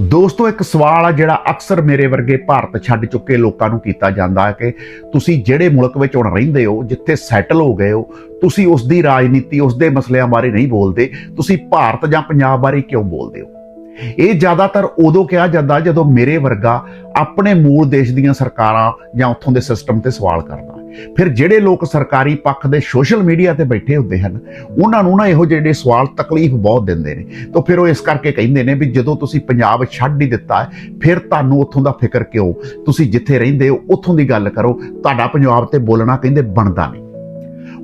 ਦੋਸਤੋ, ਇੱਕ ਸਵਾਲ ਆ ਜਿਹੜਾ ਅਕਸਰ ਮੇਰੇ ਵਰਗੇ ਭਾਰਤ ਛੱਡ ਚੁੱਕੇ ਲੋਕਾਂ ਨੂੰ ਕੀਤਾ ਜਾਂਦਾ ਹੈ ਕਿ ਤੁਸੀਂ ਜਿਹੜੇ ਮੁਲਕ ਵਿੱਚ ਹੁਣ ਰਹਿੰਦੇ ਹੋ, ਜਿੱਥੇ ਸੈਟਲ ਹੋ ਗਏ ਹੋ, ਤੁਸੀਂ ਉਸ ਦੀ ਰਾਜਨੀਤੀ, ਉਸ ਦੇ ਮਸਲਿਆਂ ਬਾਰੇ ਨਹੀਂ ਬੋਲਦੇ, ਤੁਸੀਂ ਭਾਰਤ ਜਾਂ ਪੰਜਾਬ ਬਾਰੇ ਕਿਉਂ ਬੋਲਦੇ ਹੋ? ਇਹ ਜ਼ਿਆਦਾਤਰ ਉਦੋਂ ਕਿਹਾ ਜਾਂਦਾ ਜਦੋਂ ਮੇਰੇ ਵਰਗਾ ਆਪਣੇ ਮੂਲ ਦੇਸ਼ ਦੀਆਂ ਸਰਕਾਰਾਂ ਜਾਂ ਉੱਥੋਂ ਦੇ ਸਿਸਟਮ ਤੇ ਸਵਾਲ ਕਰਦਾ। ਫਿਰ ਜਿਹੜੇ ਲੋਕ ਸਰਕਾਰੀ ਪੱਖ ਦੇ ਸੋਸ਼ਲ ਮੀਡੀਆ ਤੇ ਬੈਠੇ ਹੁੰਦੇ ਹਨ, ਉਹਨਾਂ ਨੂੰ ਨਾ ਇਹੋ ਜਿਹੇ ਸਵਾਲ ਤਕਲੀਫ ਬਹੁਤ ਦਿੰਦੇ ਨੇ। ਤਾਂ ਫਿਰ ਉਹ ਇਸ ਕਰਕੇ ਕਹਿੰਦੇ ਨੇ ਵੀ ਜਦੋਂ ਤੁਸੀਂ ਪੰਜਾਬ ਛੱਡ ਹੀ ਦਿੱਤਾ ਫਿਰ ਤੁਹਾਨੂੰ ਉੱਥੋਂ ਦਾ ਫਿਕਰ ਕਿਉਂ? ਤੁਸੀਂ ਜਿੱਥੇ ਰਹਿੰਦੇ ਹੋ, ਉੱਥੋਂ ਦੀ ਗੱਲ ਕਰੋ, ਤੁਹਾਡਾ ਪੰਜਾਬ ਤੇ ਬੋਲਣਾ ਕਹਿੰਦੇ ਬਣਦਾ ਨਹੀਂ।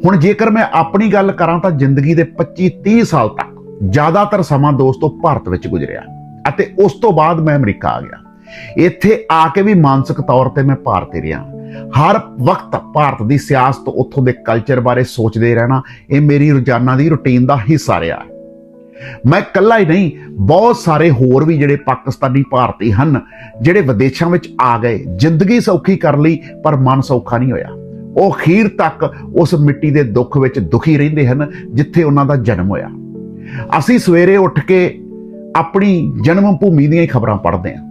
ਹੁਣ ਜੇਕਰ ਮੈਂ ਆਪਣੀ ਗੱਲ ਕਰਾਂ ਤਾਂ ਜ਼ਿੰਦਗੀ ਦੇ 25 30 ਸਾਲ ਤੱਕ ਜ਼ਿਆਦਾਤਰ ਸਮਾਂ ਦੋਸਤੋ ਭਾਰਤ ਵਿੱਚ ਗੁਜ਼ਰਿਆ ਅਤੇ ਉਸ ਤੋਂ ਬਾਅਦ ਮੈਂ ਅਮਰੀਕਾ ਆ ਗਿਆ। ਇੱਥੇ ਆ ਕੇ ਵੀ ਮਾਨਸਿਕ ਤੌਰ ਤੇ ਮੈਂ ਭਾਰਤੀ ਰਿਹਾ। ਹਰ ਵਕਤ ਭਾਰਤ ਦੀ ਸਿਆਸਤ ਉੱਥੋਂ ਦੇ ਕਲਚਰ ਬਾਰੇ ਸੋਚਦੇ ਰਹਿਣਾ, ਇਹ ਮੇਰੀ ਰੋਜ਼ਾਨਾ ਦੀ ਰੁਟੀਨ ਦਾ ਹਿੱਸਾ ਰਿਹਾ ਹੈ। ਮੈਂ ਇਕੱਲਾ ਹੀ ਨਹੀਂ, ਬਹੁਤ ਸਾਰੇ ਹੋਰ ਵੀ ਜਿਹੜੇ ਪਾਕਿਸਤਾਨੀ ਭਾਰਤੀ ਹਨ, ਜਿਹੜੇ ਵਿਦੇਸ਼ਾਂ ਵਿੱਚ ਆ ਗਏ, ਜ਼ਿੰਦਗੀ ਸੌਖੀ ਕਰ ਲਈ, ਪਰ ਮਨ ਸੌਖਾ ਨਹੀਂ ਹੋਇਆ। ਉਹ ਅਖੀਰ ਤੱਕ ਉਸ ਮਿੱਟੀ ਦੇ ਦੁੱਖ ਵਿੱਚ ਦੁਖੀ ਰਹਿੰਦੇ ਹਨ, ਜਿੱਥੇ ਉਹਨਾਂ ਦਾ ਜਨਮ ਹੋਇਆ। ਅਸੀਂ ਸਵੇਰੇ ਉੱਠ ਕੇ ਆਪਣੀ ਜਨਮ ਭੂਮੀ ਦੀਆਂ ਹੀ ਖਬਰਾਂ ਪੜ੍ਹਦੇ ਹਾਂ।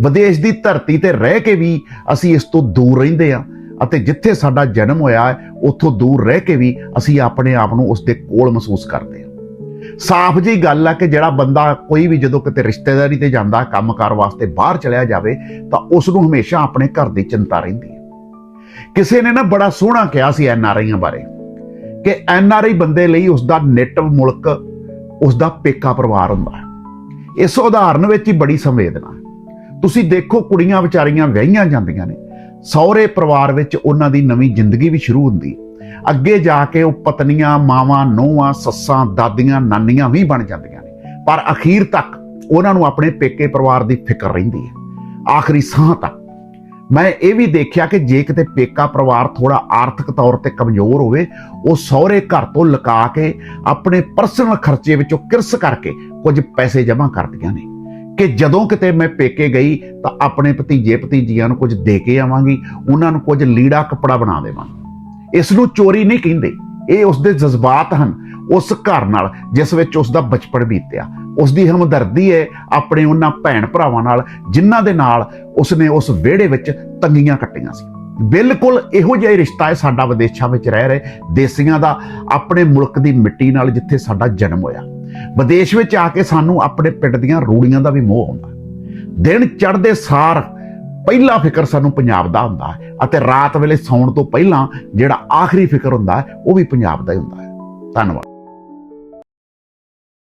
ਵਿਦੇਸ਼ ਦੀ ਧਰਤੀ ਤੇ ਰਹਿ ਕੇ ਵੀ ਅਸੀਂ ਇਸ ਤੋਂ ਦੂਰ ਰਹਿੰਦੇ ਹਾਂ ਅਤੇ ਜਿੱਥੇ ਸਾਡਾ ਜਨਮ ਹੋਇਆ ਹੈ, ਉੱਥੋਂ ਦੂਰ ਰਹਿ ਕੇ ਵੀ ਅਸੀਂ ਆਪਣੇ ਆਪ ਨੂੰ ਉਸ ਦੇ ਕੋਲ ਮਹਿਸੂਸ ਕਰਦੇ ਹਾਂ। ਸਾਫ਼ ਜੀ ਗੱਲ ਆ ਕਿ ਜਿਹੜਾ ਬੰਦਾ ਕੋਈ ਵੀ ਜਦੋਂ ਕਿਤੇ ਰਿਸ਼ਤੇਦਾਰੀ ਤੇ ਜਾਂਦਾ, ਕੰਮਕਾਰ ਵਾਸਤੇ ਬਾਹਰ ਚਲਿਆ ਜਾਵੇ, ਤਾਂ ਉਸ ਨੂੰ ਹਮੇਸ਼ਾ ਆਪਣੇ ਘਰ ਦੀ ਚਿੰਤਾ ਰਹਿੰਦੀ ਹੈ। ਕਿਸੇ ਨੇ ਨਾ ਬੜਾ ਸੋਹਣਾ ਕਿਹਾ ਸੀ ਐਨ ਆਰ ਆਈਆਂ ਬਾਰੇ ਕਿ ਐਨ ਆਰ ਆਈ ਬੰਦੇ ਲਈ ਉਸ ਦਾ ਨੇਟਿਵ ਮੁਲਕ ਉਸ ਦਾ ਪੇਕਾ ਪਰਿਵਾਰ ਹੁੰਦਾ ਹੈ। ਇਸ ਉਦਾਹਰਨ ਵਿੱਚ ਹੀ ਬੜੀ ਸੰਵੇਦਨਾ ਹੈ। ਤੁਸੀਂ ਦੇਖੋ ਕੁੜੀਆਂ ਵਿਚਾਰੀਆਂ ਵਿਆਹੀਆਂ ਜਾਂਦੀਆਂ ਨੇ। ਸਹੁਰੇ ਪਰਿਵਾਰ ਵਿੱਚ ਉਹਨਾਂ ਦੀ ਨਵੀਂ ਜ਼ਿੰਦਗੀ ਵੀ ਸ਼ੁਰੂ ਹੁੰਦੀ ਹੈ। ਅੱਗੇ ਜਾ ਕੇ ਉਹ ਪਤਨੀਆਂ, ਮਾਵਾਂ, ਨੂੰਹਾਂ, ਸੱਸਾਂ, ਦਾਦੀਆਂ, ਨਾਨੀਆਂ ਵੀ ਬਣ ਜਾਂਦੀਆਂ ਨੇ। ਪਰ ਅਖੀਰ ਤੱਕ ਉਹਨਾਂ ਨੂੰ ਆਪਣੇ ਪੇਕੇ ਪਰਿਵਾਰ ਦੀ ਫਿਕਰ ਰਹਿੰਦੀ ਹੈ। ਆਖਰੀ ਸਾਹ ਤੱਕ। ਮੈਂ ਇਹ ਵੀ ਦੇਖਿਆ ਕਿ ਜੇ ਕਿਤੇ ਪੇਕਾ ਪਰਿਵਾਰ ਥੋੜਾ ਆਰਥਿਕ ਤੌਰ ਤੇ ਕਮਜ਼ੋਰ ਹੋਵੇ, ਉਹ ਸਹੁਰੇ ਘਰ ਤੋਂ ਲੁਕਾ ਕੇ ਆਪਣੇ ਪਰਸਨਲ ਖਰਚੇ ਵਿੱਚੋਂ ਕਿਰਸ ਕਰਕੇ ਕੁਝ ਪੈਸੇ ਜਮ੍ਹਾਂ ਕਰਦੀਆਂ ਨੇ। ਕਿ ਜਦੋਂ ਕਿਤੇ ਮੈਂ ਪੇਕੇ ਗਈ ਤਾਂ ਆਪਣੇ ਭਤੀਜੇ ਭਤੀਜੀਆਂ ਨੂੰ ਕੁਝ ਦੇ ਕੇ ਆਵਾਂਗੀ, ਉਹਨਾਂ ਨੂੰ ਕੁਝ ਲੀੜਾ ਕੱਪੜਾ ਬਣਾ ਦੇਵਾਂਗੀ। ਇਸ ਨੂੰ ਚੋਰੀ ਨਹੀਂ ਕਹਿੰਦੇ। ਇਹ ਉਸ ਦੇ ਜਜ਼ਬਾਤ ਹਨ, ਉਸ ਘਰ ਨਾਲ, ਜਿਸ ਵਿੱਚ ਉਸ ਦਾ ਬਚਪਨ ਬੀਤਿਆ। ਉਸ ਦੀ ਹਮਦਰਦੀ ਹੈ ਆਪਣੇ ਉਹਨਾਂ ਭੈਣ ਭਰਾਵਾਂ ਨਾਲ, ਜਿਨ੍ਹਾਂ ਦੇ ਨਾਲ ਉਸਨੇ ਉਸ ਵਿਹੜੇ ਵਿੱਚ ਤੰਗੀਆਂ ਕੱਟੀਆਂ ਸੀ। ਬਿਲਕੁਲ ਇਹੋ ਜਿਹਾ ਰਿਸ਼ਤਾ ਹੈ ਸਾਡਾ ਵਿਦੇਸ਼ਾਂ ਵਿੱਚ ਰਹਿ ਰਹੇ ਦੇਸੀਆਂ ਦਾ ਆਪਣੇ ਮੁਲਕ ਦੀ ਮਿੱਟੀ ਨਾਲ ਜਿੱਥੇ ਸਾਡਾ ਜਨਮ ਹੋਇਆ। ਵਿਦੇਸ਼ ਵਿੱਚ ਆ ਕੇ ਸਾਨੂੰ ਆਪਣੇ ਪਿੰਡ ਦੀਆਂ ਰੂੜੀਆਂ ਦਾ ਵੀ ਮੋਹ ਆਉਂਦਾ ਦਿਨ ਚੜ੍ਹਦੇ ਸਾਰ ਪਹਿਲਾ ਫਿਕਰ ਸਾਨੂੰ ਪੰਜਾਬ ਦਾ ਹੁੰਦਾ ਹੈ ਅਤੇ ਰਾਤ ਵੇਲੇ ਸੌਣ ਤੋਂ ਪਹਿਲਾਂ ਜਿਹੜਾ ਆਖਰੀ ਫਿਕਰ ਹੁੰਦਾ ਹੈ, ਉਹ ਵੀ ਪੰਜਾਬ ਦਾ ਹੀ ਹੁੰਦਾ ਹੈ। ਧੰਨਵਾਦ।